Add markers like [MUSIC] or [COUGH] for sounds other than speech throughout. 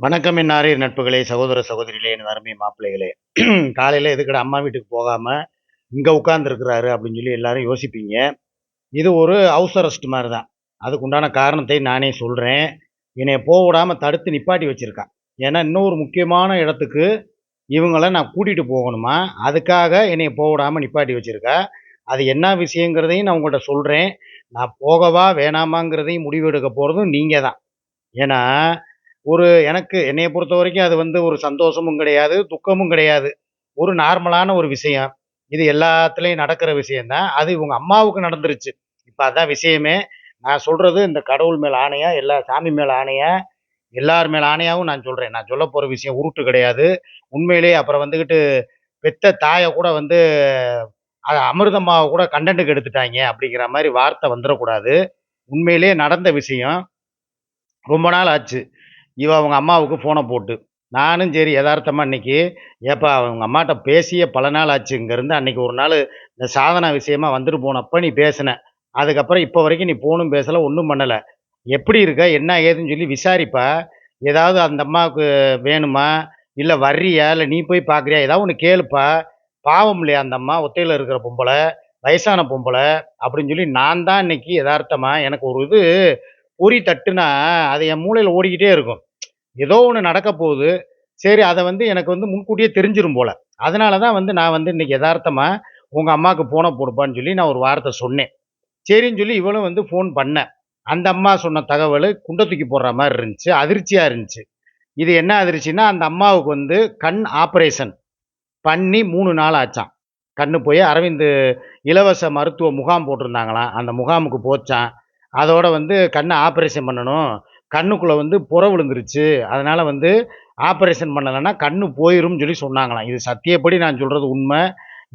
வணக்கம் என்னாரே நட்புகளே சகோதர சகோதரிகளே என் அருமை மாப்பிள்ளைகளே. [CLEARS THROAT] காலையில் எதுக்கட அம்மா வீட்டுக்கு போகாமல் இங்கே உட்காந்துருக்கிறாரு அப்படின்னு சொல்லி எல்லாரும் யோசிப்பீங்க. இது ஒரு ஹவுஸ் அரெஸ்ட் மாதிரி தான் அதுக்கு உண்டான காரணத்தை நானே சொல்கிறேன் என்னை போக விடாமல் தடுத்து நிப்பாட்டி வச்சுருக்கான் ஏன்னா இன்னொரு முக்கியமான இடத்துக்கு இவங்கள நான் கூட்டிகிட்டு போகணுமா? அதுக்காக என்னை போக விடாமல் நிப்பாட்டி வச்சுருக்கா. அது என்ன விஷயங்கிறதையும் நான் உங்கள்கிட்ட சொல்கிறேன் நான் போகவா வேணாமாங்கிறதையும் முடிவெடுக்க போகிறதும் நீங்கள் தான் ஏன்னா ஒரு எனக்கு என்னைய பொறுத்த வரைக்கும் அது வந்து ஒரு சந்தோஷமும் கிடையாது துக்கமும் கிடையாது. ஒரு நார்மலான ஒரு விஷயம். இது எல்லாத்துலேயும் நடக்கிற விஷயம்தான். அது இவங்க அம்மாவுக்கு நடந்துருச்சு. இப்போ அதான் விஷயமே. நான் சொல்கிறது இந்த கடவுள் மேல் ஆணையா எல்லா சாமி மேல் ஆணையா எல்லார் மேல் ஆணையாகவும் நான் சொல்கிறேன் நான் சொல்ல போகிற விஷயம் உருட்டு கிடையாது. உண்மையிலேயே அப்புறம் வந்துக்கிட்டு பெத்த தாயை கூட வந்து அது அமிர்தம்மாவை கூட கண்டென்ட்டுக்கு எடுத்துட்டாங்க அப்படிங்கிற மாதிரி வார்த்தை வந்துடக்கூடாது உண்மையிலேயே நடந்த விஷயம். ரொம்ப நாள் ஆச்சு. இவள் அவங்க அம்மாவுக்கு ஃபோனை போட்டு நானும் சரி யதார்த்தமாக இன்னைக்கு ஏப்பா அவங்க அம்மாட்ட பேசியே பல நாள் ஆச்சு இங்கேருந்து அன்றைக்கி ஒரு நாள் இந்த சாதனா விஷயமா வந்துட்டு போனப்போ நீ பேசின. அதுக்கப்புறம் இப்போ வரைக்கும் நீ ஃபோனும் பேசலை ஒன்றும் பண்ணலை. எப்படி இருக்க? என்ன ஏதுன்னு சொல்லி விசாரிப்பா. ஏதாவது அந்த அம்மாவுக்கு வேணுமா? இல்லை வர்றியா? இல்லை நீ போய் பார்க்குறியா ஏதாவது ஒன்று கேளுப்பா. பாவம் இல்லையா அந்த அம்மா? ஒத்தையில் இருக்கிற பொம்பளை வயசான பொம்பளை அப்படின்னு சொல்லி நான் தான் இன்னைக்கு யதார்த்தமாக எனக்கு ஒரு இது பொறி தட்டுனா அது என் மூளையில் ஓடிக்கிட்டே இருக்கும். ஏதோ ஒன்று நடக்க போகுது. சரி அதை வந்து எனக்கு வந்து முன்கூட்டியே தெரிஞ்சிடும் போல. அதனால தான் வந்து நான் வந்து இன்றைக்கி யதார்த்தமாக உங்கள் அம்மாவுக்கு ஃபோனை போடுப்பான்னு சொல்லி நான் ஒரு வார்த்தை சொன்னேன். சரின்னு சொல்லி இவளும் வந்து ஃபோன் பண்ணேன் அந்த அம்மா சொன்ன தகவல் குண்டை தூக்கி போடுற மாதிரி இருந்துச்சு அதிர்ச்சியாக இருந்துச்சு. இது என்ன அதிர்ச்சின்னா அந்த அம்மாவுக்கு வந்து கண் ஆப்ரேஷன் பண்ணி மூணு நாள் ஆச்சான் கண்ணு போய் அரவிந்த் இலவச மருத்துவ முகாம் போட்டிருந்தாங்களாம். அந்த முகாமுக்கு போச்சான் அதோட வந்து கண்ணை ஆப்ரேஷன் பண்ணணும். கண்ணுக்குள்ளே வந்து புற விழுந்துருச்சு. அதனால் வந்து ஆப்ரேஷன் பண்ணலைன்னா கண்ணு போயிரும்னு சொல்லி சொன்னாங்களாம். இது சத்தியப்படி நான் சொல்கிறது உண்மை.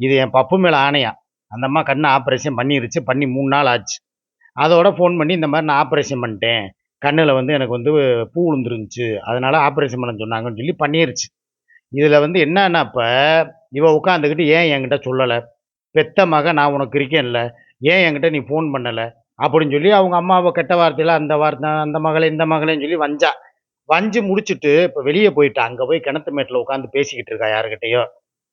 இது என் பப்பு மேலே ஆணையா அந்த அம்மா கண்ணை ஆப்ரேஷன் பண்ணிருச்சு. பண்ணி மூணு நாள் ஆச்சு. அதோட ஃபோன் பண்ணி இந்த மாதிரி நான் ஆப்ரேஷன் பண்ணிட்டேன். கண்ணில் வந்து எனக்கு வந்து பூ விழுந்துருந்துச்சு. அதனால் ஆப்ரேஷன் பண்ண சொன்னாங்கன்னு சொல்லி பண்ணிருச்சு. இதில் வந்து என்னன்னா இப்போ இவள் உட்காந்துக்கிட்டு ஏன் என்கிட்ட சொல்லலை? பெத்த மக நான் உனக்கு இருக்கேன்ல. ஏன் என்கிட்ட நீ ஃபோன் பண்ணலை? அப்படின்னு சொல்லி அவங்க அம்மாவை கெட்ட வார்த்தையில் அந்த வார்த்தை அந்த மகளை இந்த மகளேன்னு சொல்லி வஞ்சா. வஞ்சு முடிச்சுட்டு இப்போ வெளியே போயிட்டா. அங்கே போய் கிணத்து மேட்டில் உட்காந்து பேசிக்கிட்டு இருக்கா யாருக்கிட்டேயோ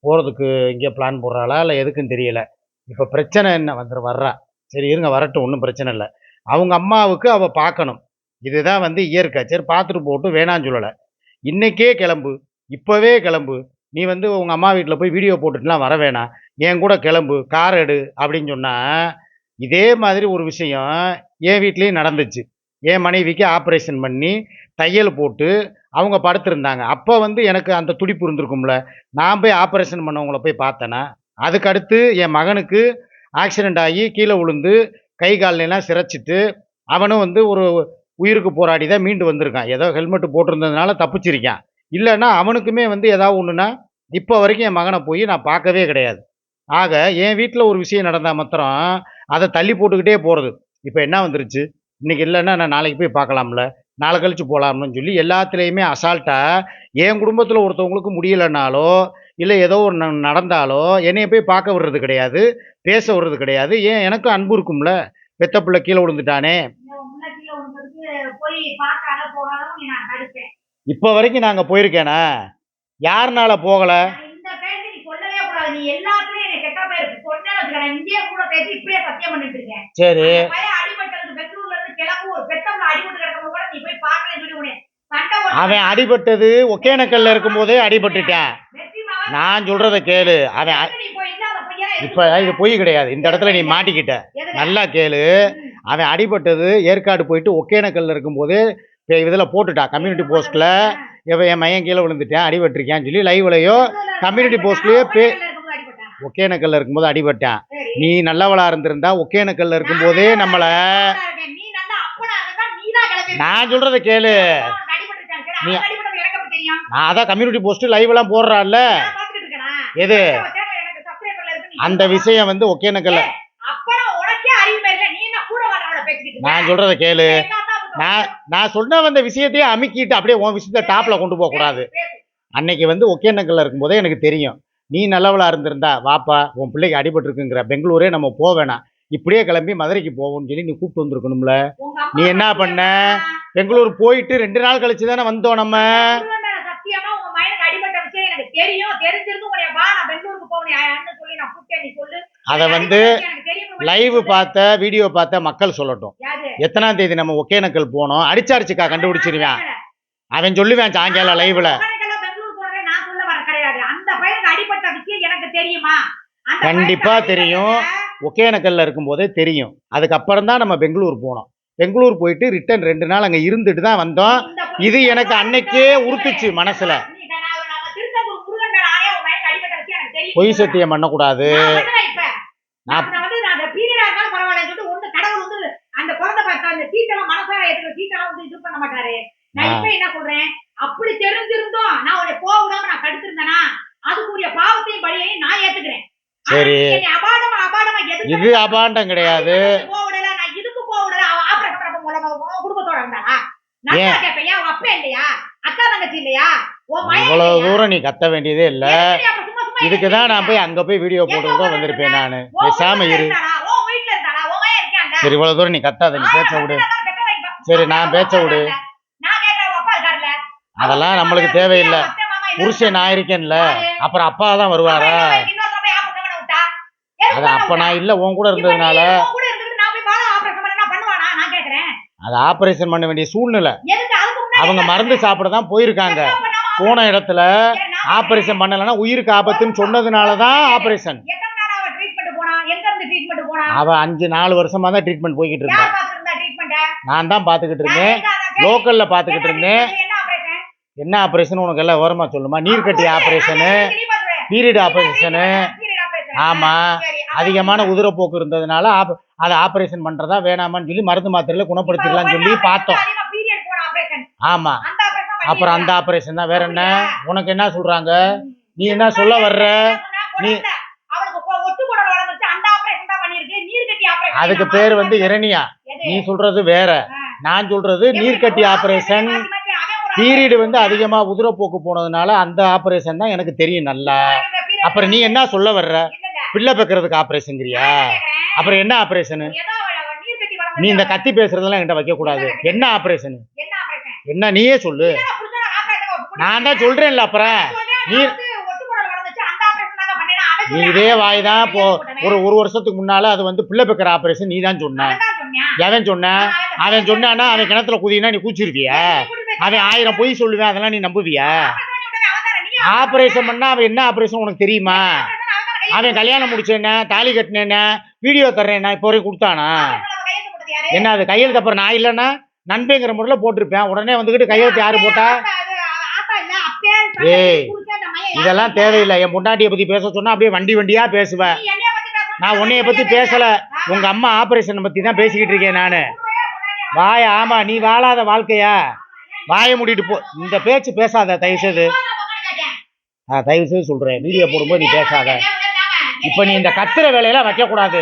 போகிறதுக்கு இங்கே பிளான் போடுறாளா இல்லை எதுக்குன்னு தெரியலை. இப்போ பிரச்சனை என்ன? வந்துரு வர்றா. சரி இருங்க வரட்டும் ஒன்றும் பிரச்சனை இல்லை. அவங்க அம்மாவுக்கு அவள் பார்க்கணும் இதுதான் வந்து இயற்கை. சரி பார்த்துட்டு போட்டு வேணான்னு சொல்லலை. இன்றைக்கே கிளம்பு. இப்போவே கிளம்பு. நீ வந்து உங்கள் அம்மா வீட்டில் போய் வீடியோ போட்டுட்டுலாம் வர வேணாம். என் கூட கிளம்பு. கார் எடு அப்படின்னு சொன்னால் இதே மாதிரி ஒரு விஷயம் என் வீட்லேயும் நடந்துச்சு. என் மனைவிக்கு ஆப்ரேஷன் பண்ணி தையல் போட்டு அவங்க படுத்திருந்தாங்க. அப்போ வந்து எனக்கு அந்த துடிப்பு இருந்திருக்கும்ல. நான் போய் ஆப்ரேஷன் பண்ணவங்கள போய் பார்த்தேன்னா அதுக்கடுத்து என் மகனுக்கு ஆக்சிடெண்ட் ஆகி கீழே விழுந்து கை கால்லாம் சிரைச்சிட்டு அவனும் வந்து ஒரு உயிருக்கு போராடி தான் மீண்டு வந்திருக்கான். ஏதோ ஹெல்மெட் போட்டிருந்ததுனால தப்பிச்சிருக்கான். இல்லைன்னா அவனுக்குமே வந்து ஏதாவது ஒன்றுனா இப்போ வரைக்கும் என் மகனை போய் நான் பார்க்கவே கிடையாது. ஆக என் வீட்டில் ஒரு விஷயம் நடந்தால் மாத்திரம் அதை தள்ளி போட்டுக்கிட்டே போகிறது இப்போ என்ன வந்துருச்சு? இன்னைக்கு இல்லைன்னா நான் நாளைக்கு போய் பார்க்கலாம்ல. நாளை கழிச்சு போகலாம்னு சொல்லி எல்லாத்துலேயுமே அசால்ட்டாக என் குடும்பத்தில் ஒருத்தவங்களுக்கு முடியலைனாலோ இல்லை ஏதோ ஒரு நடந்தாலோ என்னைய போய் பார்க்க விடுறது கிடையாது பேச விடுறது கிடையாது. ஏன்? எனக்கும் அன்பு இருக்கும்ல. பெத்த பிள்ளை கீழே விழுந்துட்டானே. இப்போ வரைக்கும் நாங்கள் போயிருக்கேனா? யாருனால போகலை? சொன்னேன்னு வச்சுக்கோங்க இங்கேயே கூட பேசி இப்படியே சத்தியம் பண்ணிட்டு இருக்கேன். சரி. அந்த பையன் அடிபட்டது பெங்களூர்ல இருந்து கிளம்பு ஒரு பெத்தவங்க அடிபட்டு கிடக்கும் கூட நீ போய் பார்க்கலன்னு சொல்லி உன்னை சண்டை போட்டு- அவன் அடிபட்டது ஒகேனக்கல்ல இருக்கும்போதே அடிபட்டுட்டான் வெற்றி மகன் நான் சொல்றத கேளு. அவன் இப்ப இது பொய் கிடையாது. இந்த இடத்துல நீ மாட்டிக்கிட்ட? நல்லா கேளு. அவன் அடிபட்டது ஏற்காடு போயிட்டு ஒகேனக்கல்ல இருக்கும்போதே இப்ப இதுல போட்டுட்டான் கம்யூனிட்டி போஸ்ட்ல இவன் என் மையன் கீழே விழுந்துட்டேன் அடிபட்டிருக்கான்னு சொல்லி லைவ்லயோ community postலயே பே- ஒகேனக்கல்ல இருக்கும்போது அடிபட்டான். நீ நல்லவளா இருந்திருந்தா ஒகேனக்கல்ல இருக்கும்போதே நம்மள நான் சொல்றத கேளு. நீ- நான் அதான் கம்யூனிட்டி போஸ்ட் லைவ் எல்லாம் போடுறான்ல? எது? அந்த விஷயம் வந்து ஒகேனக்கல்ல? நான் சொல்றத கேளு. நான் நான் சொன்ன வந்த விஷயத்தையே அமுக்கிட்டு அப்படியே உன் விஷயத்த டாப்ல கொண்டு போக கூடாது. அன்னைக்கு வந்து ஒகேனக்கல்ல இருக்கும்போதே எனக்கு தெரியும். நீ நல்லவளா இருந்திருந்தா வாப்பா உன் பிள்ளைக்கு அடிபட்டிருக்குங்கிற பெங்களூரே நம்ம போக வேணாம். இப்படியே கிளம்பி மதுரைக்கு போவோம்னு சொல்லி நீ கூப்பிட்டு வந்திருக்கணும்ல. நீ என்ன பண்ண? பெங்களூர் போயிட்டு ரெண்டு நாள் கழிச்சு தானே வந்தோம் நம்ம. அதை வந்து லைவ் பார்த்த வீடியோ பார்த்த மக்கள் சொல்லட்டும். எத்தனாம் தேதி நம்ம ஒகேனக்கல் போனோம். அடிச்சாடிச்சுக்கா கண்டுபிடிச்சிருவான். அவன் சொல்லுவான் சாயங்காலம் லைவ்ல உடனேக்கெல்லாம் பெங்களூர் போறதே நான் சொல்ல வர கிடையாது அந்த பையனுக்கு அடிபட்ட விஷயம் எனக்கு தெரியுமா? கண்டிப்பா தெரியும். ஒகேனக்கல்ல இருக்கும்போதே தெரியும். அதுக்கப்புறம் தான் நம்ம பெங்களூர் போனோம். பெங்களூர் போயிட்டு ரிட்டர்ன் ரெண்டு நாள் அங்க இருந்துட்டு தான் வந்தோம். இது எனக்கு அன்னைக்கே உறுத்துச்சு மனசுல. பொய் சத்தியம் பண்ணக்கூடாது. அப்படி தெரிஞ்சிருந்தோம். நான் உன்னை போக விடாம நான் தடுத்திருந்தேனா? அதுக்குரிய பாவத்தையும் பழியையும் நான் ஏத்துக்கிறேன். சரி. இது அபாண்டம் கிடையாது. போக விடல நான் இதுக்கு போக விடல. அவன் ஆபரேஷன் பண்ண போல உன் குடும்பத்தோட இருந்தாளா நான் ஏன்? தான் கேட்பேன். ஏன் உன் அப்பா இல்லையா? அக்கா தங்கச்சி இல்லையா? உன் மயன் இவ்வளவு? தூரம் நீ கத்த வேண்டியதே இல்ல. இதுக்கு தான் நான் போய் அங்க போய் வீடியோ போட்டு கூட வந்திருப்பேன் நானு? பேசாம இரு. சரி இவ்வளவு தூரம் நீ கத்தாத நீ பேச்ச விடு. சரி, நான் பேச்ச விடு. அதெல்லாம் நம்மளுக்கு தேவையில்லை. புருஷன் நான் இருக்கேன்ல. அப்புறம் அப்பா தான் வருவாரா அது அப்ப நான் இல்ல உன் கூட இருந்ததுனால. அது ஆபரேஷன் பண்ண வேண்டிய சூழ்நிலை. அவங்க மருந்து சாப்பிட தான் போயிருக்காங்க. போன இடத்துல ஆபரேஷன் பண்ணலைன்னா உயிருக்கு ஆபத்துன்னு சொன்னதுனால தான் ஆபரேஷன் அவ அஞ்சு நாலு வருஷமா தான் ட்ரீட்மெண்ட் போய்கிட்டு இருந்தா. நான் தான் பாத்துக்கிட்டு இருந்தேன். லோக்கல்ல பாத்துக்கிட்டு இருந்தேன். என்ன ஆபரேஷன் உனக்கு எல்லாம் விவரமா சொல்லுமா நீர்க்கட்டி ஆபரேஷனு பீரியட் ஆபரேஷனு ஆமா. அதிகமான உதிரப்போக்கு இருந்ததுனால ஆப- அதை ஆபரேஷன் பண்றதா வேணாமான்னு சொல்லி மருந்து மாத்திரையில குணப்படுத்திடலாம்னு சொல்லி பார்த்தோம். ஆமா. அப்புறம் அந்த ஆபரேஷன் தான். வேற என்ன? உனக்கு என்ன சொல்றாங்க? நீ என்ன சொல்ல வர்ற? நீ- அதுக்கு பேர் வந்து இரணியா. நீ சொல்றது வேற. நான் சொல்றது நீர்க்கட்டி ஆபரேஷன் பீரியடு வந்து அதிகமா உதிரப்போக்கு போனதுனால அந்த ஆபரேஷன் தான் எனக்கு தெரியும் நல்லா. அப்புறம் நீ என்ன சொல்ல வர்ற? பிள்ளை பெக்கிறதுக்கு ஆபரேஷன்ங்கிறியா அப்புறம் என்ன ஆபரேஷனு நீ இந்த கத்தி பேசுறதெல்லாம் என்கிட்ட வைக்க கூடாது. என்ன ஆப்ரேஷனு என்ன நீயே சொல்லு. நான் தான் சொல்றேன்ல அப்புறம். நீ- நீ இதே வாய் தான் போ. ஒரு ஒரு வருஷத்துக்கு முன்னால அது வந்து பிள்ளை பெக்கிற ஆபரேஷன் நீ தான் சொன்ன. எவன் சொன்ன? அவன் சொன்னானா அவன் கிணத்துல குதினா நீ கூச்சிருவியா? அவன் ஆயிரம் பொய் சொல்லுவேன் அதெல்லாம் நீ நம்புவியா? ஆபரேஷன் பண்ணா அவன் என்ன ஆபரேஷன் உனக்கு தெரியுமா? அவன் கல்யாணம் முடிச்சேன்ன தாலி கட்டினேன்ன வீடியோ தர்றேன்னா இப்போ வரைக்கும் கொடுத்தானா? என்ன அது கையெழுத்து அப்புறம் நான் இல்லைன்னா நண்பேங்கிற முறையில் போட்டிருப்பேன். உடனே வந்துக்கிட்டு கையெழுத்து யாரு போட்டா? ஏய், இதெல்லாம் தேவையில்லை. என் பொண்டாட்டியை பத்தி பேச சொன்னா அப்படியே வண்டி வண்டியா பேசுவேன் நான் உன்னைய பத்தி பேசல. உங்க அம்மா ஆபரேஷன் பத்தி தான் பேசிக்கிட்டு இருக்கேன் நானு. வாய ஆமா நீ வாழாத வாழ்க்கையா? வாயை மூடிட்டு போ. இந்த பேச்சு பேசாத தயவு செய்து ஆ, தயவு செய்து சொல்றேன். வீடியோ போடும்போது நீ பேசாத. இப்ப நீ இந்த கத்துற வேலையெல்லாம் வைக்க கூடாது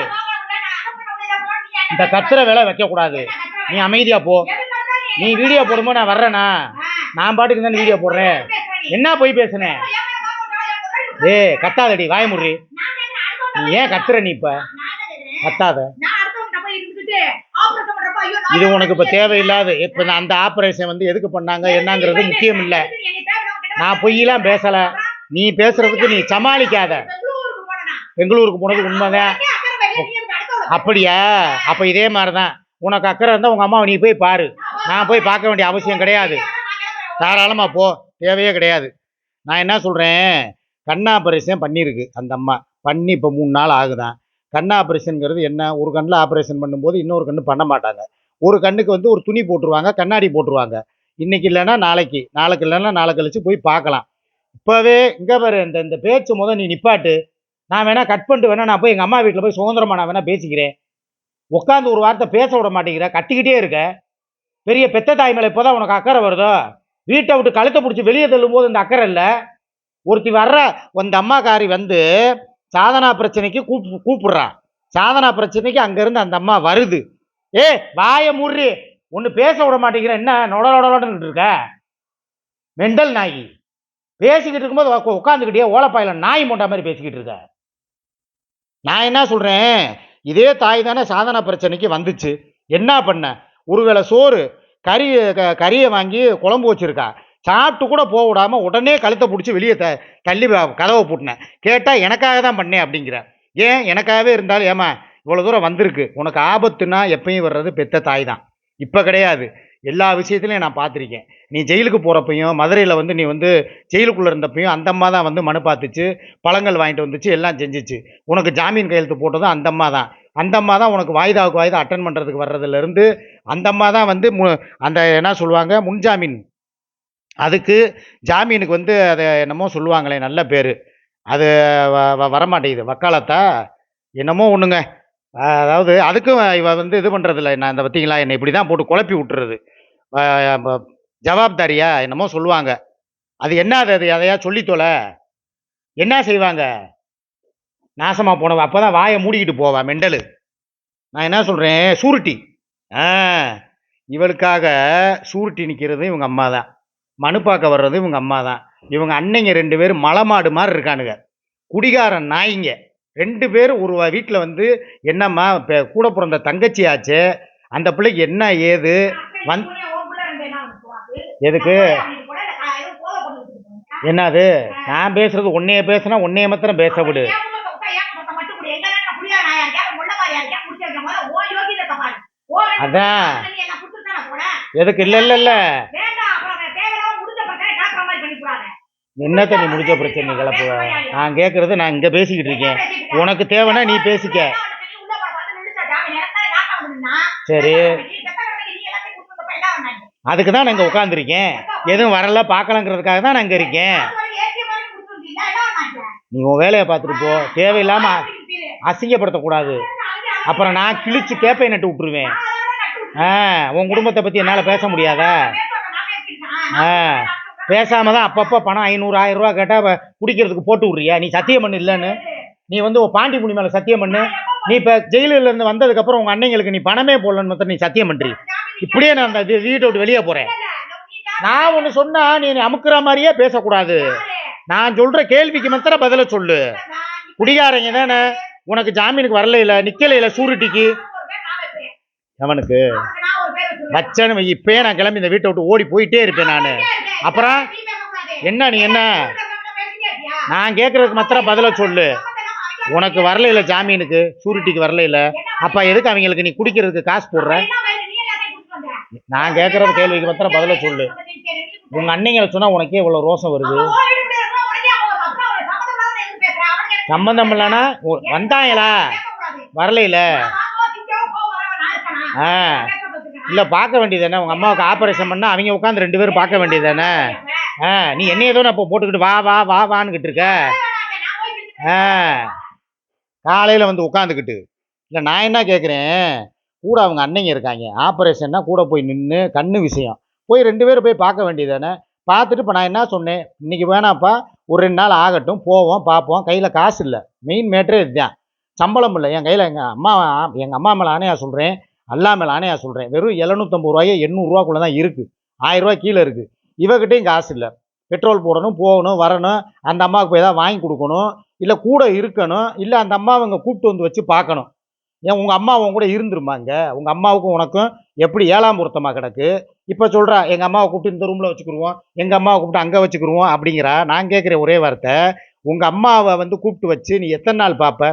இந்த கத்துற வேலை வைக்க கூடாது நீ அமைதியா போ. நீ வீடியோ போடும்போது நான் வர்றேனா? நான் பாட்டுக்கு தான் வீடியோ போடுறேன் என்ன போய் பேசுனேன் ஏய் கத்தாதடி வாய முடி. நீ ஏன் கத்துற நீ இப்ப? கத்தாத. இது உனக்கு இப்ப தேவையில்லாத. இப்ப நான் அந்த ஆபரேஷன் வந்து எதுக்கு பண்ணாங்க என்னங்கிறது முக்கியம் இல்ல. நான் பொய்யெல்லாம் பேசல. நீ பேசுறதுக்கு நீ சமாளிக்காத. பெங்களூருக்கு போனது உண்மைதான் அப்படியா? அப்ப இதே மாதிரிதான். உனக்கு அக்கறை இருந்தா உங்க அம்மாவை நீ போய் பாரு. நான் போய் பார்க்க வேண்டிய அவசியம் கிடையாது. தாராளமா போ. தேவையே கிடையாது. நான் என்ன சொல்றேன்? கண் ஆபரேஷன் பண்ணியிருக்கு அந்த அம்மா. பண்ணி இப்போ மூணு நாள் ஆகுதான் கண் ஆப்ரேஷனுங்கிறது என்ன? ஒரு கண்ணில் ஆப்ரேஷன் பண்ணும்போது இன்னொரு கண்ணு பண்ண மாட்டாங்க. ஒரு கண்ணுக்கு வந்து ஒரு துணி போட்டுருவாங்க கண்ணாடி போட்டுருவாங்க. இன்றைக்கி இல்லைன்னா நாளைக்கு. நாளைக்கு இல்லைன்னா நாளை கழிச்சு போய் பார்க்கலாம். இப்போவே இங்கே பாரு இந்த இந்த பேச்சு முதல் நீ நிப்பாட்டு. நான் வேணா கட் பண்ணிட்டு வேணா நான் போய் எங்கள் அம்மா வீட்டில் போய் சுதந்திரமா நான் வேணா பேசிக்கிறேன். உட்காந்து ஒரு வார்த்தை பேச விட மாட்டேங்கிற. கட்டிக்கிட்டே இருக்க. பெரிய பெத்த தாய் மேலே இப்போதான் உனக்கு அக்கறை வருதோ? வீட்டை விட்டு கழுத்தை பிடிச்சி வெளியே தள்ளும் போது இந்த அக்கறை இல்லை? ஒருத்தி வர்ற அந்த அம்மாக்காரி வந்து சாதனா பிரச்சனைக்கு கூப்பு கூப்பிடுறா. சாதனா பிரச்சனைக்கு அங்கேருந்து அந்த அம்மா வருது. ஏ வாய முறி ஒன்று பேச விட மாட்டேங்கிற. என்ன நொட இருக்க? மெண்டல் நாய் பேசிக்கிட்டு இருக்கும்போது உட்காந்துக்கிட்டே ஓலப்பாயில் நாய் மூட்டா மாதிரி பேசிக்கிட்டு இருக்க. நான் என்ன சொல்கிறேன் இதே தாய் தானே சாதனா பிரச்சனைக்கு வந்துச்சு. என்ன பண்ண? ஒருவேளை சோறு கறி க- கறியை வாங்கி குழம்பு வச்சுருக்கா. சாப்பிட்டு கூட போக விடாமல் உடனே கழுத்தை பிடிச்சி வெளியே த தள்ளி கதவை பூட்டினேன். கேட்டால் எனக்காக தான் பண்ணேன் அப்படிங்கிற. ஏன்? எனக்காகவே இருந்தாலும் ஏமா இவ்வளோ தூரம் வந்திருக்கு. உனக்கு ஆபத்துனா எப்பயும் வர்றது பெத்த தாய் தான். இப்போ கிடையாது. எல்லா விஷயத்துலையும் நான் பார்த்துருக்கேன். நீ ஜெயிலுக்கு போகிறப்பையும் மதுரையில் வந்து நீ வந்து ஜெயிலுக்குள்ளே இருந்தப்பையும் அந்த அம்மா தான் வந்து மனு பார்த்துச்சு பழங்கள் வாங்கிட்டு வந்துச்சு. எல்லாம் செஞ்சிச்சு. உனக்கு ஜாமீன் கையெழுத்து போட்டதும் அந்த அம்மா தான். அந்த அம்மா தான் உனக்கு வாய்தாவுக்கு வாய்தா அட்டன் பண்ணுறதுக்கு வர்றதுலேருந்து அந்த அம்மா தான் வந்து மு அந்த என்ன சொல்லுவாங்க முன்ஜாமீன் அதுக்கு ஜாமீனுக்கு வந்து அதை என்னமோ சொல்லுவாங்களே நல்ல பேர். அது வ- வ- வரமாட்டேங்குது. வக்காலத்தா? என்னமோ ஒன்றுங்க அதாவது அதுக்கும் இவ வந்து இது பண்ணுறதில்ல நான் இந்த பார்த்தீங்களா என்னை இப்படி தான் போட்டு குழப்பி விட்டுறது ஜவாப்தாரியா? என்னமோ சொல்லுவாங்க. அது என்ன அது? அது அதையா சொல்லித் தொலை? என்ன செய்வாங்க? நாசமாக போனவ அப்போ தான் வாயை மூடிக்கிட்டு போவா மெண்டலு. நான் என்ன சொல்கிறேன் சூருட்டி. ஆ இவளுக்காக சூருட்டி நிற்கிறது இவங்க அம்மா தான் மனு பார்க்க வர்றது இவங்க அம்மா தான். இவங்க அன்னைங்க ரெண்டு பேரும் மலைமாடு மாதிரி இருக்கானுங்க. குடிகாரன் நாய்ங்க. ரெண்டு பேரும் ஒரு வீட்டில் வந்து என்னம்மா இப்போ கூட பிறந்த தங்கச்சி ஆச்சு. அந்த பிள்ளைக்கு என்ன ஏது? வந் எதுக்கு? என்னது? நான் பேசுறது உன்னைய பேசுனா உன்னைய மாத்திரம் பேச விடு அதான். எதுக்கு? இல்லை இல்லை இல்லை. என்னத்த நீ முடிச்ச பிரச்சனை கிளப்புவ? நான் கேட்கறது நான் இங்கே பேசிக்கிட்டு இருக்கேன். உனக்கு தேவைன்னா நீ பேசிக்க. சரி. அதுக்கு தான் நான் இங்கே உட்காந்துருக்கேன் எதுவும் வரல பார்க்கலங்கிறதுக்காக தான் நான் இங்கே இருக்கேன். நீ உன் வேலையை பார்த்துட்டு போ. தேவையில்லாமல் அசிங்கப்படுத்தக்கூடாது. அப்புறம் நான் கிழிச்சு கேப்பை நட்டு விட்டுருவேன். ஆ உன் குடும்பத்தை பற்றி என்னால் பேச முடியாதா? ஆ. பேசாமல் தான் அப்பப்போ பணம் ஐநூறு ஆயிரம் ரூபா கேட்டால் குடிக்கிறதுக்கு போட்டு விட்றியா? நீ சத்தியம் பண்ணு இல்லைன்னு. நீ வந்து உன் பாண்டி மேலே சத்தியம் பண்ணு நீ இப்போ ஜெயிலில் இருந்து வந்ததுக்கப்புறம் உங்கள் அன்னைங்களுக்கு நீ பணமே போடலன்னு மொத்தம் நீ சத்தியம் பண்ணுறி இப்படியே நான் அந்த இது வீட்டை விட்டு வெளியே போகிறேன் நான் ஒன்று சொன்னால் நீ என்னை அமுக்குற மாதிரியே பேசக்கூடாது. நான் சொல்கிற கேள்விக்கு மாத்திரம் பதில சொல்லு. குடிகாரங்க தானே. உனக்கு ஜாமீனுக்கு வரல இல்லை நிற்கலையில் இல்லை சூரிட்டிக்கு. அவனுக்கு வச்சனு வை, இப்பயே நான் கிளம்பி இந்த வீட்டை விட்டு ஓடி போயிட்டே இருப்பேன் நான். அப்புறம்? என்ன நீ என்ன? நான் கேட்குறதுக்கு மாத்திரம் பதில சொல்லு. உனக்கு வரல இல்லை ஜாமீனுக்கு? சூரிட்டிக்கு வரல இல்லை அப்போ எதுக்கு அவங்களுக்கு நீ குடிக்கிறதுக்கு காசு போடுற? நான் கேட்குற கேள்விக்கு மாத்திரம் பதில சொல்லு. உங்கள் அன்னைங்களை சொன்னால் உனக்கே இவ்வளோ ரோசம் வருது. சம்பந்தம் இல்லைன்னா வந்தாங்களா வரல இல்லை ஆ. இல்லை பார்க்க வேண்டியது தானே உங்கள் அம்மாவுக்கு ஆப்ரேஷன் பண்ணால் அவங்க உட்காந்து ரெண்டு பேரும் பார்க்க வேண்டியது தானே ஆ நீ என்ன ஏதோ இப்போ போட்டுக்கிட்டு வா வா வா வான்னுக்கிட்டு இருக்க? ஆ. காலையில் வந்து உட்காந்துக்கிட்டு இல்லை நான் என்ன கேட்குறேன் கூட அவங்க அன்னைங்க இருக்காங்க. ஆப்ரேஷன்னா கூட போய் நின்று கண்ணு விஷயம். போய் ரெண்டு பேரும் போய் பார்க்க வேண்டியது தானே பார்த்துட்டு இப்போ நான் என்ன சொன்னேன்? இன்றைக்கி வேணாப்பா ஒரு ரெண்டு நாள் ஆகட்டும் போவோம் பார்ப்போம். கையில் காசு இல்லை. மெயின் மேட்ரே இதுதான். சம்பளம் இல்லை. என் கையில் எங்கள் அம்மா எங்கள் அம்மா மேலே ஆணையாக சொல்கிறேன் அல்லாமல் மேலே ஆணையாக சொல்கிறேன் வெறும் எழுநூத்தம்பது ரூபாயோ எண்ணூறுரூவாக்குள்ளே தான் இருக்குது ஆயிரரூவா கீழே இருக்குது இவகிட்டையும் காசு இல்லை. பெட்ரோல் போடணும் போகணும் வரணும் அந்த அம்மாவுக்கு போய் ஏதாவது வாங்கி கொடுக்கணும் இல்லை கூட இருக்கணும் இல்லை அந்த அம்மாவை இங்கே கூப்பிட்டு வந்து வச்சு பார்க்கணும். ஏன் உங்கள் அம்மா அவங்க கூட இருந்துருமாங்க உங்கள் அம்மாவுக்கும் உனக்கும் எப்படி ஏழாம் பொருத்தமாக கிடக்கு? இப்போ சொல்கிறா எங்கள் அம்மாவை கூப்பிட்டு இந்த ரூமில் வச்சுக்கிருவோம் எங்கள் அம்மாவை கூப்பிட்டு அங்கே வச்சுக்கிருவோம் அப்படிங்கிறா. நான் கேட்குற ஒரே வார்த்தை உங்கள் அம்மாவை வந்து கூப்பிட்டு வச்சு நீ எத்தனை நாள் பார்ப்ப?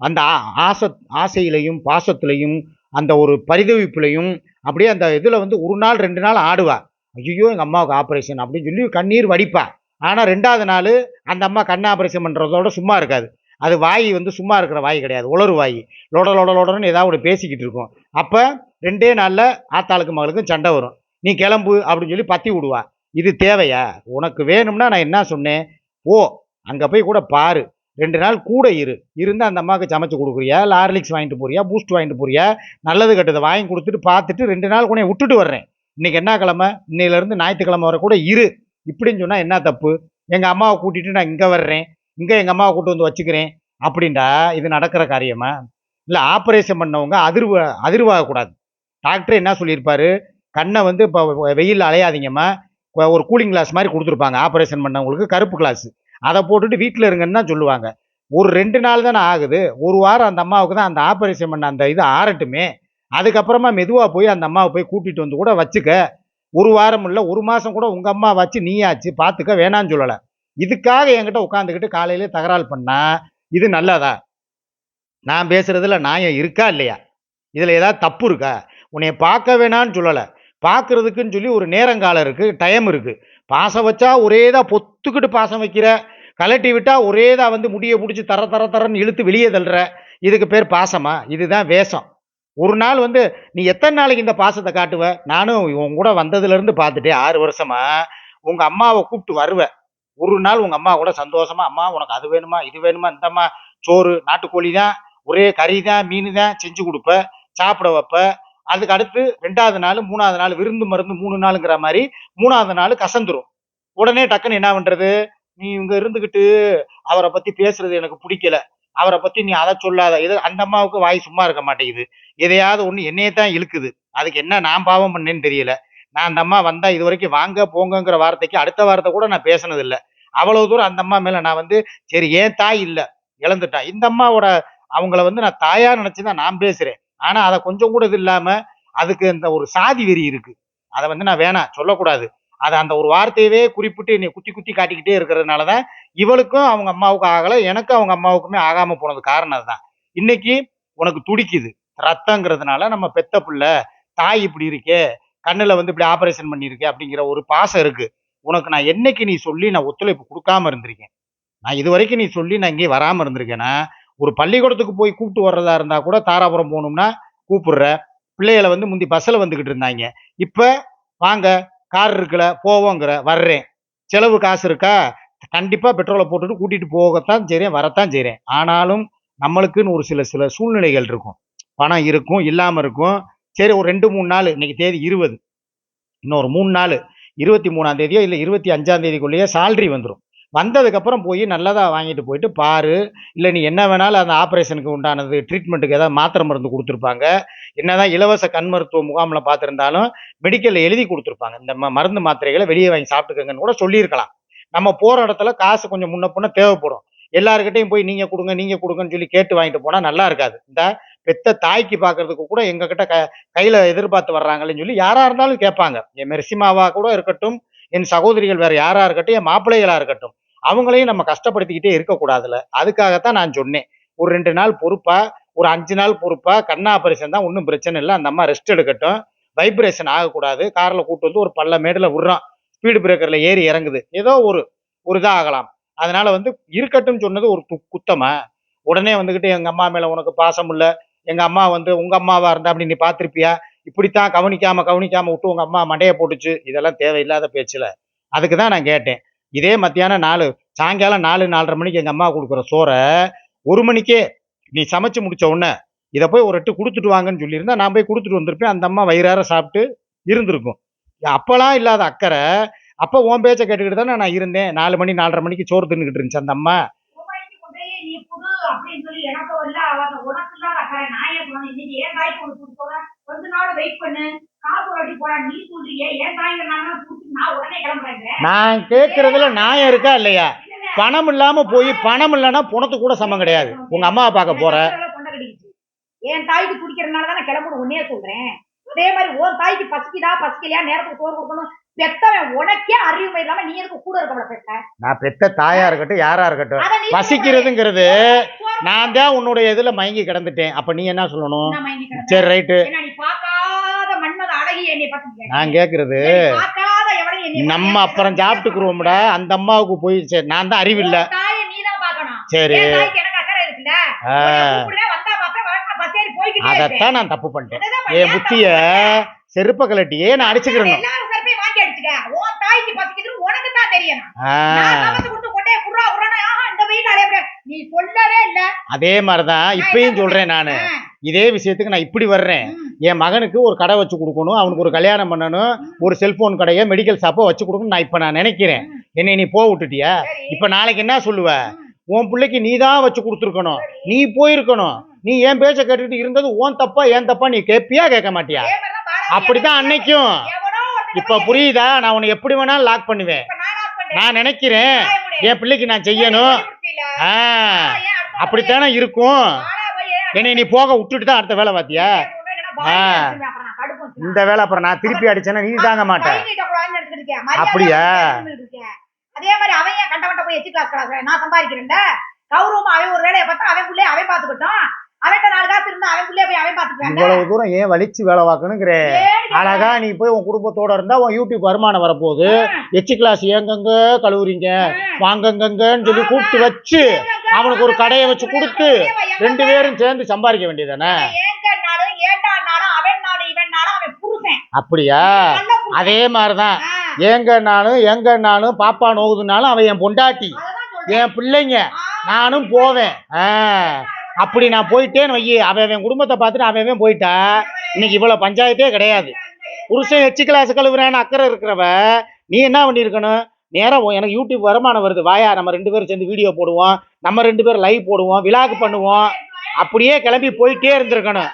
அந்த ஆ- ஆசை ஆசையிலையும் பாசத்துலையும் அந்த ஒரு பரிதவிப்புலையும் அப்படியே அந்த இதில் வந்து ஒரு நாள் ரெண்டு நாள் ஆடுவா. ஐயோ எங்கள் அம்மாவுக்கு ஆப்ரேஷன் அப்படின்னு சொல்லி கண்ணீர் வடிப்பா. ஆனால் ரெண்டாவது நாள் அந்த அம்மா கண் ஆப்ரேஷன் பண்ணுறதோட சும்மா இருக்காது. அது வாய் வந்து சும்மா இருக்கிற வாய் கிடையாது. உளறு வாய். லொட லொட லொடன்னு ஏதாவது ஒன்று பேசிக்கிட்டு இருக்கும். அப்போ ரெண்டே நாளில் ஆத்தாளுக்கு மகளுக்கும் சண்டை வரும். நீ கிளம்பு அப்படின்னு சொல்லி பத்தி விடுவா. இது தேவையா? உனக்கு வேணும்னா நான் என்ன சொன்னேன்? ஓ அங்கே போய் கூட பாரு. ரெண்டு நாள் கூட இரு. இருந்து அந்த அம்மாவுக்கு சமைச்சு கொடுக்குறியா? இல்லை ஹார்லிக்ஸ் வாங்கிட்டு போறியா? பூஸ்ட் வாங்கிட்டு போறியா? நல்லது கெட்டதை வாங்கி கொடுத்துட்டு பார்த்துட்டு ரெண்டு நாள் கூட விட்டுட்டு வர்றேன். இன்னைக்கு என்ன கிழமை? இன்னையிலேருந்து ஞாயிற்றுக்கிழமை வர கூட இரு. இப்படின்னு சொன்னால் என்ன தப்பு? எங்கள் அம்மாவை கூட்டிட்டு நான் இங்கே வர்றேன். இங்கே எங்கள் அம்மாவை கூட்டு வந்து வச்சுக்கிறேன். அப்படின்டா இது நடக்கிற காரியமா? இல்லை ஆப்ரேஷன் பண்ணவங்க அதிர்வு அதிர்வாகக்கூடாது டாக்டர் என்ன சொல்லியிருப்பாரு? கண்ணை வந்து இப்போ வெயிலில் அலையாதீங்கம்மா. ஒரு கூலிங் கிளாஸ் மாதிரி கொடுத்துருப்பாங்க. ஆப்ரேஷன் பண்ணவங்களுக்கு கருப்பு கிளாஸு அதை போட்டுட்டு வீட்டில் இருங்கன்னு தான் சொல்லுவாங்க. ஒரு ரெண்டு நாள் தானே ஆகுது. ஒரு வாரம் அந்த அம்மாவுக்கு தான் அந்த ஆப்ரேஷன் பண்ண அந்த இது ஆறட்டுமே. அதுக்கப்புறமா மெதுவாக போய் அந்த அம்மாவை போய் கூட்டிகிட்டு வந்து கூட வச்சுக்க. ஒரு வாரம் இல்லை ஒரு மாதம் கூட உங்கள் அம்மா வச்சு நீயாச்சு பார்த்துக்க வேணான்னு சொல்லலை. இதுக்காக என்கிட்ட உட்காந்துக்கிட்டு காலையிலே தகராறு பண்ணால் இது நல்லதா? நான் பேசுகிறதுல நியாயம் இருக்கா இல்லையா? இதில் ஏதாவது தப்பு இருக்கா? உன்னைய பார்க்க வேணான்னு சொல்லலை. பார்க்குறதுக்குன்னு சொல்லி ஒரு நேரங்காலம் இருக்குது டைம் இருக்குது பாசம் வச்சா ஒரேதா பொத்துக்கிட்டு பாசம் வைக்கிற. கலட்டி விட்டால் ஒரே தான் வந்து முடியை பிடிச்சி தர தர தரன்னு இழுத்து வெளியே தள்ளுற. இதுக்கு பேர் பாசமா? இதுதான் வேஷம். ஒரு நாள் வந்து நீ எத்தனை நாளைக்கு இந்த பாசத்தை காட்டுவ? நானும் உன் கூட வந்ததுலேருந்து பார்த்துட்டே ஆறு வருஷமா. உங்கள் அம்மாவை கூப்பிட்டு வருவேன் ஒரு நாள் உங்கள் அம்மா கூட சந்தோஷமா அம்மா உனக்கு அது வேணுமா இது வேணுமா இந்தம்மா சோறு நாட்டுக்கோழி தான் ஒரே கறி தான் மீன் தான் செஞ்சு கொடுப்ப சாப்பிட வைப்ப. அதுக்கு அடுத்து ரெண்டாவது நாள் மூணாவது நாள் விருந்து மருந்து மூணு நாளுங்கிற மாதிரி மூணாவது நாள் கசந்துரும். உடனே டக்குன்னு என்ன பண்ணுறது நீ இங்க இருந்துகிட்டு அவரை பத்தி பேசுறது எனக்கு பிடிக்கல. அவரை பத்தி நீ அதை சொல்லாத. இது அந்த அம்மாவுக்கு வாய் சும்மா இருக்க மாட்டேங்குது. எதையாவது ஒண்ணு என்னையே தான் இழுக்குது. அதுக்கு என்ன நான் பாவம் பண்ணேன்னு தெரியல. நான் அந்த அம்மா வந்தா இது வரைக்கும் வாங்க போங்கங்கிற வார்த்தைக்கு அடுத்த வார்த்தை கூட நான் பேசினது இல்லை அவ்வளவு தூரம் அந்த அம்மா மேல நான் வந்து சரி ஏன் தாய் இல்லை? இழந்துட்டா. இந்த அம்மாவோட அவங்கள வந்து நான் தாயா நினைச்சுதான் நான் பேசுறேன். ஆனா அதை கொஞ்சம் கூட இது இல்லாம அதுக்கு இந்த ஒரு சாதி வெறி இருக்கு. அதை வந்து நான் வேணாம். சொல்லக்கூடாது. அதை அந்த ஒரு வார்த்தையவே குறிப்பிட்டு என்னை குத்தி குத்தி காட்டிக்கிட்டே இருக்கிறதுனால தான் இவளுக்கும் அவங்க அம்மாவுக்கும் ஆகலை எனக்கும் அவங்க அம்மாவுக்குமே ஆகாம போனது காரணம் அதுதான். இன்னைக்கு உனக்கு துடிக்குது. ரத்தங்கிறதுனால நம்ம பெத்த பிள்ளை தாய் இப்படி இருக்கே கண்ணில் வந்து இப்படி ஆபரேஷன் பண்ணியிருக்கே அப்படிங்கிற ஒரு பாசம் இருக்கு. உனக்கு நான் என்னைக்கு நீ சொல்லி நான் ஒத்துழைப்பு கொடுக்காம இருந்திருக்கேன்? நான் இது வரைக்கும் நீ சொல்லி நான் இங்கே வராமல் இருந்திருக்கேன்னா ஒரு பள்ளிக்கூடத்துக்கு போய் கூப்பிட்டு வர்றதா இருந்தா கூட தாராபுரம் போகணும்னா கூப்பிடுற. பிள்ளைகளை வந்து முந்தி பஸ்ஸில் வந்துக்கிட்டு இருந்தாங்க. இப்போ வாங்க கார் இருக்குல்ல போவோங்கிற வர்றேன். செலவு காசு இருக்கா கண்டிப்பாக பெட்ரோலை போட்டுட்டு கூட்டிகிட்டு போகத்தான் செய்கிறேன் வரத்தான் செய்கிறேன் ஆனாலும் நம்மளுக்குன்னு ஒரு சில சில சூழ்நிலைகள் இருக்கும். பணம் இருக்கும் இல்லாமல் இருக்கும். சரி ஒரு ரெண்டு மூணு நாள் இன்னைக்கு தேதி இருபது. இன்னொரு மூணு நாள் இருபத்தி மூணாம் தேதியோ இல்லை இருபத்தி அஞ்சாம் தேதிக்குள்ளேயே சால்ரி வந்துடும் வந்ததுக்கப்புறம் போய் நல்லதாக வாங்கிட்டு போயிட்டு பாரு. இல்லை நீ என்ன வேணாலும் அந்த ஆப்ரேஷனுக்கு உண்டானது ட்ரீட்மெண்ட்டுக்கு ஏதாவது மாத்திரை மருந்து கொடுத்துருப்பாங்க. என்னதான் இலவச கண் மருத்துவ முகாமில் பார்த்துருந்தாலும் மெடிக்கலில் எழுதி கொடுத்துருப்பாங்க. இந்த மருந்து மாத்திரைகளை வெளியே வாங்கி சாப்பிட்டுக்கங்கன்னு கூட சொல்லியிருக்கலாம். நம்ம போகிற இடத்துல காசு கொஞ்சம் முன்ன பின்ன தேவைப்படும். எல்லாருக்கிட்டையும் போய் நீங்கள் கொடுங்க நீங்கள் கொடுங்கன்னு சொல்லி கேட்டு வாங்கிட்டு போனால் நல்லா இருக்காது. இந்த பெத்த தாய்க்கு பார்க்கறதுக்கு கூட எங்ககிட்ட க கையில் எதிர்பார்த்து வர்றாங்களேன்னு சொல்லி யாராக இருந்தாலும் கேட்பாங்க. என் மெர்சிமாவாக கூட இருக்கட்டும் என் சகோதரிகள் வேறு யாராக இருக்கட்டும் என் மாப்பிள்ளைகளாக இருக்கட்டும். அவங்களையும் நம்ம கஷ்டப்படுத்திக்கிட்டே இருக்கக்கூடாதுல அதுக்காகத்தான் நான் சொன்னேன். ஒரு ரெண்டு நாள் பொறுப்பா ஒரு அஞ்சு நாள் பொறுப்பா கண் ஆபரேஷன் தான் ஒன்றும் பிரச்சனை இல்லை. அந்த அம்மா ரெஸ்ட் எடுக்கட்டும். வைப்ரேஷன் ஆகக்கூடாது. காரில் கூட்டு வந்து ஒரு பல்ல மேடில் விடுறான். ஸ்பீடு பிரேக்கரில் ஏறி இறங்குது. ஏதோ ஒரு ஒரு இதாக ஆகலாம். அதனால வந்து இருக்கட்டும் சொன்னது ஒரு து- குத்தமா. உடனே வந்துக்கிட்டு எங்கள் அம்மா மேலே உனக்கு பாசம் இல்லை. எங்கள் அம்மா வந்து உங்கள் அம்மாவா இருந்தா அப்படி நீ பார்த்துருப்பியா? இப்படித்தான் கவனிக்காம கவனிக்காம விட்டு உங்கள் அம்மா மண்டையை போட்டுச்சு. இதெல்லாம் தேவையில்லாத பேச்சில். அதுக்கு தான் நான் கேட்டேன். இதே மத்தியானம் நாலு சாயங்காலம் நாலு நாலரை மணிக்கு எங்கள் அம்மா கொடுக்குற சோறை ஒரு மணிக்கே நீ சமைச்சு முடிச்ச உடனே இதை போய் ஒரு எட்டு கொடுத்துட்டு வாங்கன்னு சொல்லியிருந்தா நான் போய் கொடுத்துட்டு வந்திருப்பேன். அந்த அம்மா வயிறார சாப்பிட்டு இருந்திருக்கும். அப்போலாம் இல்லாத அக்கறை. அப்போ ஓம் பேச்சை கேட்டுக்கிட்டு தானே நான் இருந்தேன். நாலு மணி நாலரை மணிக்கு சோறு தின்னுக்கிட்டு இருந்துச்சு அந்த அம்மா. அப்படின்னு சொல்லி எனக்கு கொஞ்ச நாள் வெயிட் பண்ணு. காசு வாட்டி போறா. நீ சொல்றீங்க ஏன் நான் கேட்கறதுல நியாயம் இருக்கா இல்லையா? பணம் இல்லாம போய் பணம் இல்லைன்னா புணத்து கூட சமம் கிடையாது. உங்க அம்மாவை பார்க்க கடிக்குச்சு என் தாய்க்கு குடிக்கிறதுனால தான் நான் கிளம்பணும் உன்னே சொல்றேன். அதே மாதிரி உன் தாய்க்கு பசிக்குதா பசிக்கலையா நேரத்துக்கு சோறு கொடுக்கணும்? பெத்தவன் உனக்கே அறிவு இல்லாம நீ எதுக்கு கூட இருக்க பெத்த? நான் பெத்த தாயா இருக்கட்டும் யாரா இருக்கட்டும். பசிக்கிறதுங்கிறது நான் தான் உன்னுடைய இதுல மயங்கி கிடந்துட்டேன். அப்ப நீ என்ன சொல்லணும். சரி ரைட்டு. நான் கேக்குறது நம்ம. அப்புறம் சாப்பிட்டுக்குருவோம்டா. அந்த அம்மாவுக்கு போய் சரி நான் தான் அறிவில்ல. சரி. அதைத்தான் நான் தப்பு பண்ணிட்டேன். என் புத்திய செருப்ப கலட்டியே நான் அடிச்சுக்கிறணும் எல்லாரும் செருப்பையும் வாங்கி அடிச்சுக்க. உன் தாய்க்கு பசிக்குதுன்னு உனக்கு தான் தெரியணும். ஆ, நான் சமைச்சு கொடுத்து கொண்டே குர்ரா, குர்ரான்னு, ஆஹா, இந்த வெயில் அலையப்பட. நீ சொல்லவே இல்ல. அதே மாதிரிதான் இப்பயும் சொல்றேன்? நானு. இதே விஷயத்துக்கு நான் இப்படி வர்றேன். என் மகனுக்கு ஒரு கடை வச்சு கொடுக்கணும் அவனுக்கு ஒரு கல்யாணம் பண்ணணும் ஒரு செல்போன் கடையை மெடிக்கல் ஷாப்பை வச்சு கொடுக்கணும் நான் இப்ப நான் நினைக்கிறேன். என்னை நீ போக விட்டுட்டியா. இப்ப நாளைக்கு என்ன சொல்லுவ. உன் பிள்ளைக்கு நீ தான் வச்சு கொடுத்துருக்கணும். நீ போயிருக்கணும். நீ என் பேச்ச கேட்டுக்கிட்டு இருந்தது உன் தப்பா ஏன் தப்பா நீ கேட்பியா கேட்க மாட்டியா? அப்படிதான் அன்னைக்கும். இப்ப புரியுதா? நான் உன்னை எப்படி வேணாலும் லாக் பண்ணுவேன். நான் நினைக்கிறேன். என் பிள்ளைக்கு நான் செய்யணும். ஆ. அப்படித்தானே இருக்கும். என்னை நீ போக விட்டுட்டு தான் அடுத்த வேலை பாத்தியா இந்த வேலை அப்புறம் நான் திருப்பி அடிச்சேன்னா நீ தாங்க மாட்டேன் அப்படியா? அதே மாதிரி அவன் ஏன் கண்டவன்ட்ட போய் எச்சு கிளாஸ் கிளாஸ் நான் சம்பாதிக்கிறேன்ல கௌரவமா அவன் ஒரு வேலையை பார்த்தா அவன் புள்ளைய அவன் பாத்துக்கிட்டோம் அவன்கிட்ட நாலு காசு இருந்தா அவன் புள்ளைய போய் அவன் பாத்துக்கிறான் இவ்வளவு தூரம் ஏன் வலிச்சு வேலை பார்க்கணுங்கிற? அழகா நீ போய் உன் குடும்பத்தோட இருந்தா உன் யூடியூப் வருமானம் வரப்போகுது. எச்சு கிளாஸ் ஏங்கங்க கழுவுறீங்க? வாங்கங்கங்கன்னு சொல்லி கூப்பிட்டு வச்சு அவனுக்கு ஒரு கடையை வச்சு கொடுத்து ரெண்டு பேரும் சேர்ந்து சம்பாதிக்க வேண்டியதானே ஏண்டான்னாலும் அவன்னாலும் இவன்னாலும் அவன் புருஷன். அப்படியா? நல்ல புருஷன். அதே மாதிரிதான். ஆ, ஏங்கன்னாலும் எங்கன்னாலும் பாப்பா நோகுதுனாலும் அவன் என் பொண்டாட்டி. என் பிள்ளைங்க. நானும் போவேன். அப்படி நான் போயிட்டேன்னு வையி அவன் அவன் குடும்பத்தை பார்த்துட்டு அவன் அவன் போயிட்டா. இன்னைக்கு இவ்வளவு பஞ்சாயத்தே கிடையாது. புருஷன் எச்சு கிளாஸ் கழுவுறான்னு அக்கறை இருக்கிறவ நீ என்ன பண்ணியிருக்கணும்? நேரா உன் எனக்கு யூடியூப் வருமானம் வருது. வாயா நம்ம ரெண்டு பேரும் சேர்ந்து வீடியோ போடுவோம். நம்ம ரெண்டு பேரும் லைவ் போடுவோம் விழாக்கு பண்ணுவோம். அப்படியே கிளம்பி போயிட்டே இருந்திருக்கணும்.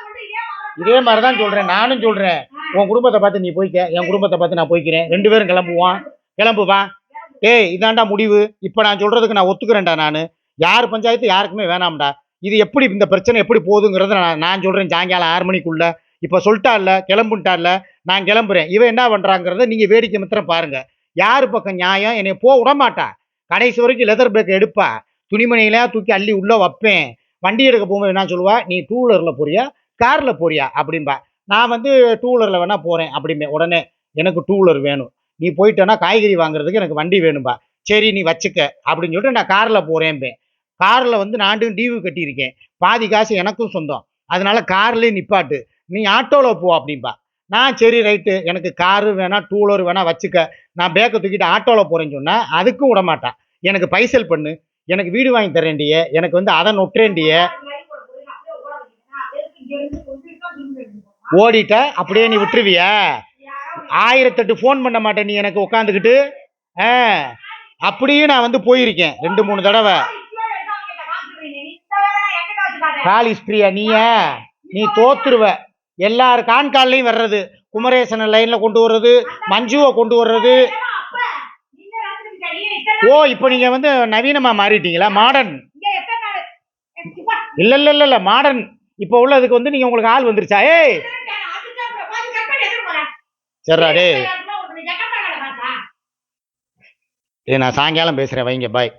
இதே மாதிரி தான் சொல்கிறேன் நானும் சொல்கிறேன் உன் குடும்பத்தை பார்த்து நீ போய்க்க. என் குடும்பத்தை பார்த்து நான் போய்க்கிறேன். ரெண்டு பேரும் கிளம்புவான் கிளம்புவான் ஏய் இதாண்டா முடிவு. இப்போ நான் சொல்கிறதுக்கு நான் ஒத்துக்கிறேன்டா நான். யார் பஞ்சாயத்து யாருக்குமே வேணாம்டா. இது எப்படி இந்த பிரச்சனை எப்படி போகுதுங்கிறத நான் நான் சொல்கிறேன் சாயங்காலம் ஆறு மணிக்குள்ளே. இப்போ சொல்லிட்டா இல்லை இல்லை நான் கிளம்புறேன். இவன் என்ன பண்ணுறாங்கிறத நீங்கள் வேடிக்கை மித்திரம் பாருங்கள் யார் பக்கம் நியாயம்? என்னை போ விட மாட்டா. கடைசி வரைக்கும் லெதர் பேக் எடுப்பா. துணிமணியெல்லாம் தூக்கி அள்ளி உள்ளே வைப்பேன். வண்டி எடுக்க போகும்போது என்ன சொல்லுவா? நீ டூ வீலரில் போறியா? காரில் போறியா? அப்படின்பா நான் வந்து டூ வீலரில் வேணால் போகிறேன் அப்படிம்பே. உடனே எனக்கு டூ வீலர் வேணும். நீ போயிட்டேன்னா காய்கறி வாங்குறதுக்கு எனக்கு வண்டி வேணும்பா. சரி நீ வச்சுக்க. அப்படின்னு சொல்லிட்டு நான் காரில் போகிறேன்பேன் காரில் வந்து நாண்டும் டீவு கட்டியிருக்கேன். பாதி காசு எனக்கும் சொந்தம். அதனால கார்லேயே நிப்பாட்டு. நீ ஆட்டோவில் போ அப்படின்பா நான் சரி ரைட்டு. எனக்கு காரு வேணாம் டூ வீலர் வச்சுக்க. நான் பேக்கை தூக்கிட்டு ஆட்டோவில் போகிறேன்னு சொன்னால் அதுக்கும் விடமாட்டான் எனக்கு பைசல் பண்ணு. எனக்கு வீடு வாங்கி தரேண்டிய எனக்கு வந்து அதை நொட்டுறேண்டிய ஓடிட்ட அப்படியே நீ விட்டுருவிய? ஆயிரத்தெட்டு ஃபோன் பண்ண மாட்டேன் நீ எனக்கு உட்காந்துக்கிட்டு ஆ அப்படியே நான் வந்து போயிருக்கேன் ரெண்டு மூணு தடவை. கால் பிரியா நீயா? நீ தோத்துருவ. எல்லார் கான்காலையும் வர்றது. குமரேசனை லைனில் கொண்டு வர்றது மஞ்சுவை கொண்டு வர்றது. ஓ இப்போ நீங்கள் வந்து நவீனமாக மாறிட்டீங்களா? மாடர்ன் இல்லை இல்லை இல்லை இல்லை மாடர்ன் இப்போ உள்ளதுக்கு வந்து நீங்கள் உங்களுக்கு ஆள் வந்துருச்சா? ஏய்! சரிடா டேய். ஏய் நான் சாயங்காலம் பேசுகிறேன் வைங்க பாய்.